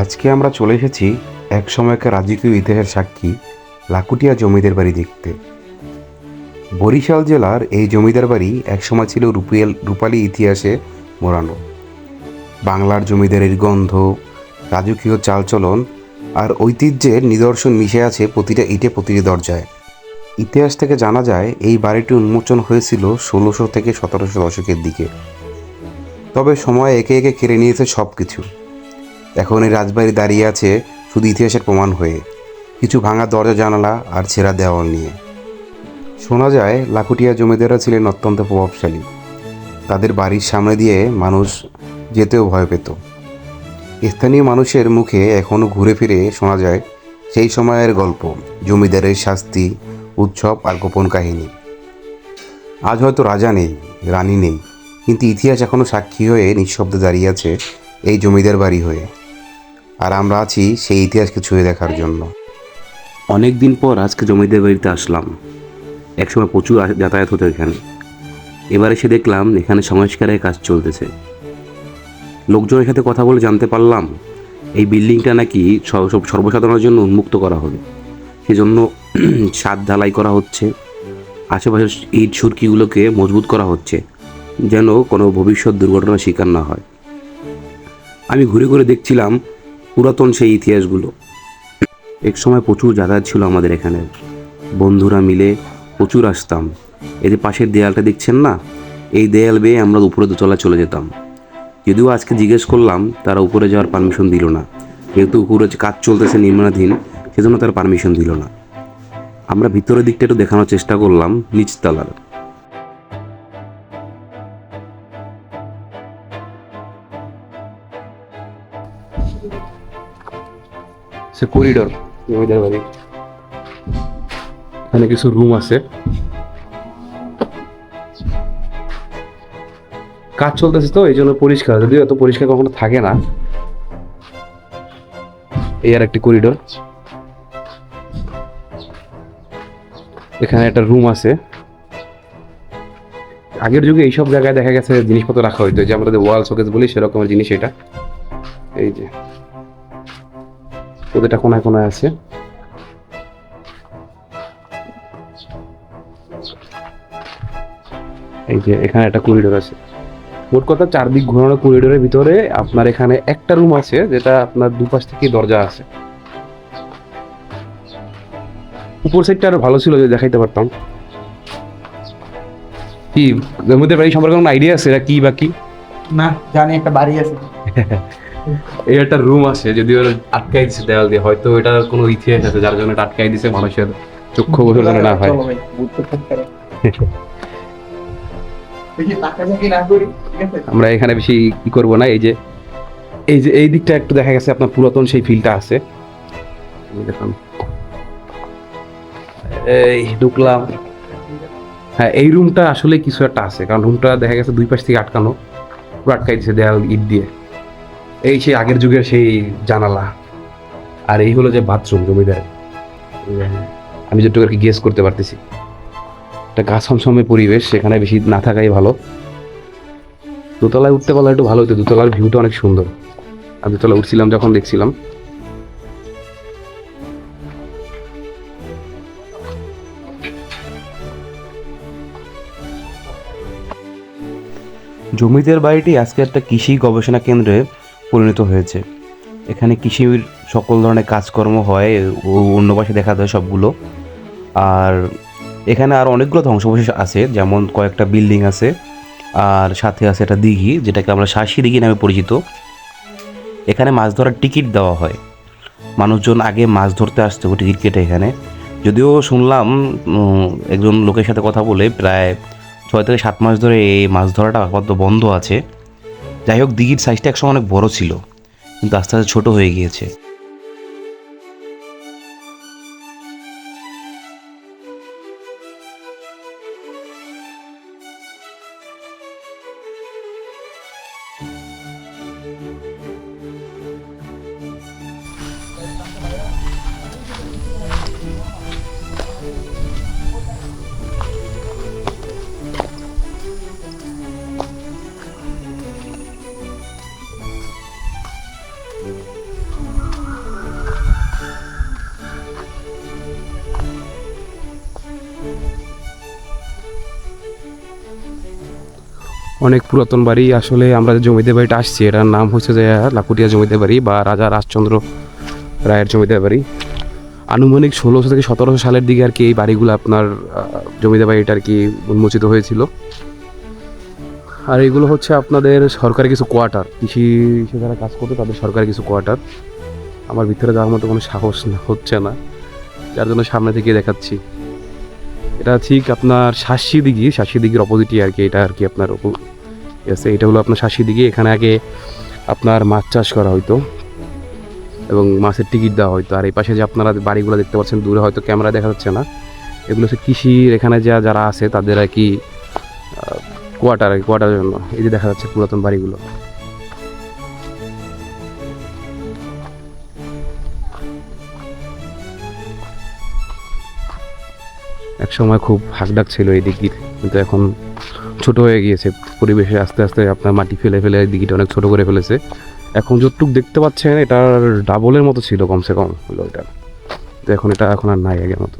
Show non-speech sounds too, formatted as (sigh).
আজকে আমরা চলে এসেছি এক সময়কার রাজকীয় ইতিহাসের সাক্ষী লাকুটিয়া জমিদার বাড়ি দেখতে। বরিশাল জেলার এই জমিদার বাড়ি একসময় ছিল রূপিয়াল রূপালী ইতিহাসে মোড়ানো। বাংলার জমিদারের গন্ধ, রাজকীয় চালচলন আর ঐতিহ্যের নিদর্শন মিশে আছে প্রতিটা ইটে প্রতিটি দরজায়। ইতিহাস থেকে জানা যায়, এই বাড়িটি উন্মোচন হয়েছিল ষোলোশো থেকে সতেরোশো দশকের দিকে। তবে সময় একে একে কেড়ে নিয়েছে সব কিছু এখন এই রাজবাড়ি দাঁড়িয়ে আছে শুধু ইতিহাসের প্রমাণ হয়ে। কিছু ভাঙা দরজা, জানালা আর ছেঁড়া দেওয়াল নিয়ে। শোনা যায় লাকুটিয়া জমিদাররা ছিলেন অত্যন্ত প্রভাবশালী। তাদের বাড়ির সামনে দিয়ে মানুষ যেতেও ভয় পেত। স্থানীয় মানুষের মুখে এখনও ঘুরে ফিরে শোনা যায়, সেই সময়ের গল্প, জমিদারের শাস্তি, উৎসব আর গোপন কাহিনী। আজ হয়তো রাজা নেই, রানী নেই, কিন্তু ইতিহাস এখনও সাক্ষী হয়ে নিঃশব্দে দাঁড়িয়ে আছে এই জমিদার বাড়ি হয়ে। আর আমরা আছি সেই ইতিহাসকে ছুঁয়ে দেখার জন্য। অনেক দিন পর আজকে জমিদার বাড়িতে আসলাম। একসময় প্রচুর যাতায়াত হতো এখানে। এবার এসে দেখলাম এখানে সংস্কারের কাজ চলতেছে। লোকজনের সাথে কথা বলে জানতে পারলাম, এই বিল্ডিংটা নাকি সর্বসাধারণের জন্য উন্মুক্ত করা হবে। সেজন্য (clears throat) ছাদ ঢালাই করা হচ্ছে। আশেপাশের ইট সুরকিগুলোকে মজবুত করা হচ্ছে, যেন কোনো ভবিষ্যৎ দুর্ঘটনার শিকার না হয়। আমি ঘুরে ঘুরে দেখছিলাম পুরাতন সেই ইতিহাসগুলো। এক সময় প্রচুর যাতায়াত ছিল আমাদের এখানে। বন্ধুরা মিলে প্রচুর আসতাম। এই যে পাশের দেয়ালটা দেখছেন না? এই দেয়াল বেয়ে আমরা উপরে দোতলা চলে যেতাম। যদিও আজকে জিজ্ঞেস করলাম, তারা উপরে যাওয়ার পারমিশন দিল না। যেহেতু উপরে কাজ চলতেছে নির্মাণাধীন, সেজন্য তারা পারমিশন দিল না। আমরা ভিতরের দিকটা একটু দেখানোর চেষ্টা করলাম, নিচতলার। সে করিডোর জমিদার বাড়ি এখানে কিছু রুম আছে। কাজ চলতেছে তো, এই জন্য পরিষ্কার। যদিও এত পরিষ্কার কখনো থাকে না। এই আর একটি করিডোর এখানে একটা রুম আছে। আগের যুগে এইসব জায়গায় দেখা গেছে, জিনিসপত্র রাখা হইতো। যে আমরা ওয়াল শোকেস বলি, সেরকমের জিনিস এটা। এই যে। প্রতিটা কোনায় কোনায় আছে। এই যে এখানে একটা করিডোর আছে। মোট কথা চারদিক ঘোরানো করিডোরের ভিতরে আপনার এখানে একটা রুম আছে যেটা আপনার দুপাশ থেকে দরজা আছে। উপর সাইডটা আরও ভালো ছিল যে দেখাইতে পারতাম। কি জমিদের বাড়ি সম্পর্কে কোনো আইডিয়া আছে? এটা কি বা কি? না জানি একটা বাড়ি আছে। (laughs) এই একটা রুম আছে যদিও আটকাই দিছে দেওয়াল দিয়ে হয়তো এটা কোনো ইতিহাস আছে যার জন্য এটা আটকাই দিছে মানুষের চক্ষু গোচর যেন না হয়। চলো ভাই, বুঝতে থাকতে হবে। দেখি তাকাঝাকি না করি ঠিক আছে? আমরা এখানে বেশি কি করব না এই যে এই যে এই দিকটা একটু দেখা গেছে আপনার পুরাতন সেই ফিলটা আছে। এই দেখুন। এই ঢুকলাম। হ্যাঁ এই রুমটা আসলে কিছু একটা আছে কারণ রুমটা দেখা গেছে দুই পাশ থেকে আটকানো পুরো আটকাই দিছে দেয়াল ইট দিয়ে। এই সেই আগের যুগের সেই জানালা। আর এই হলো যে বাথরুম জমিদার আমি যেটুকু আর কি গেস করতে পারতেছি। একটা গাছ সমসমে পরিবেশ, সেখানে বেশি না থাকাই ভালো। দোতলায় উঠতে পারলে একটু ভালো হতো, দোতলার ভিউটা অনেক সুন্দর। আমি দোতলা উঠছিলাম যখন দেখছিলাম। জমিদের বাড়িটি আজকে একটা কৃষি গবেষণা কেন্দ্রে পরিণত হয়েছে। এখানে কৃষির সকল ধরনের কাজকর্ম হয়, ও অন্য পাশে দেখা যায় সবগুলো। আর এখানে আর অনেকগুলো ধ্বংসাবশেষ আছে, যেমন কয়েকটা বিল্ডিং আছে, আর সাথে আছে একটা দিঘি, যেটাকে আমরা শাসি দিঘি নামে পরিচিত। এখানে মাছ ধরার টিকিট দেওয়া হয়। মানুষজন আগে মাছ ধরতে আসতো টিকিট কেটে এখানে। যদিও শুনলাম একজন লোকের সাথে কথা বলে প্রায় ছয় থেকে সাত মাস ধরে এই মাছ ধরাটা আপাতত বন্ধ আছে। যাই হোক দিঘির সাইজটা একসময় অনেক বড় ছিল কিন্তু আস্তে আস্তে ছোট হয়ে গিয়েছে। অনেক পুরাতন বাড়ি। আসলে আমরা জমিদার বাড়িটা আসছি, এটার নাম হচ্ছে যে লাকুটিয়া জমিদার বাড়ি বা রাজা রাজচন্দ্র রায়ের জমিদার বাড়ি। আনুমানিক ষোলোশো থেকে সতেরোশো সালের দিকে আর কি এই বাড়িগুলো আপনার জমিদার বাড়িটা আর কি উন্মোচিত হয়েছিল। আর এগুলো হচ্ছে আপনাদের সরকারি কিছু কোয়ার্টার। কৃষি যারা কাজ করতো, তাদের সরকারি কিছু কোয়ার্টার। আমার ভিতরে যাওয়ার মতো কোনো সাহস হচ্ছে না। যার জন্য সামনে থেকে দেখাচ্ছি। এটা ঠিক আপনার শাসি দিঘি শাসি দিঘির অপোজিটই আর কি, এটা আর কি আপনার আছে, এটা হলো আপনার শাসি দিঘি এখানে আগে আপনার মাছ চাষ করা হতো এবং মাছের টিকিট দেওয়া হতো আর এই পাশে যে আপনারা বাড়িগুলো দেখতে পাচ্ছেন, দূরে হয়তো ক্যামেরা দেখা যাচ্ছে না। এগুলো হচ্ছে কৃষির, এখানে যা, যারা আছে তাদের আর কি কোয়ার্টার আর কোয়ার্টারের জন্য। এই যে দেখা যাচ্ছে পুরাতন বাড়িগুলো। এক সময় খুব হাকডাক ছিল এই দিঘির কিন্তু এখন ছোট হয়ে গিয়েছে। পরিবেশে আস্তে আস্তে আপনার মাটি ফেলে ফেলে দিঘিটা অনেক ছোট করে ফেলেছে। এখন যতটুক দেখতে পাচ্ছেন, এটার ডাবলের মতো ছিল কমসে কম হলো এটা তো এখন এটা এখন আর নাই আগের মতো।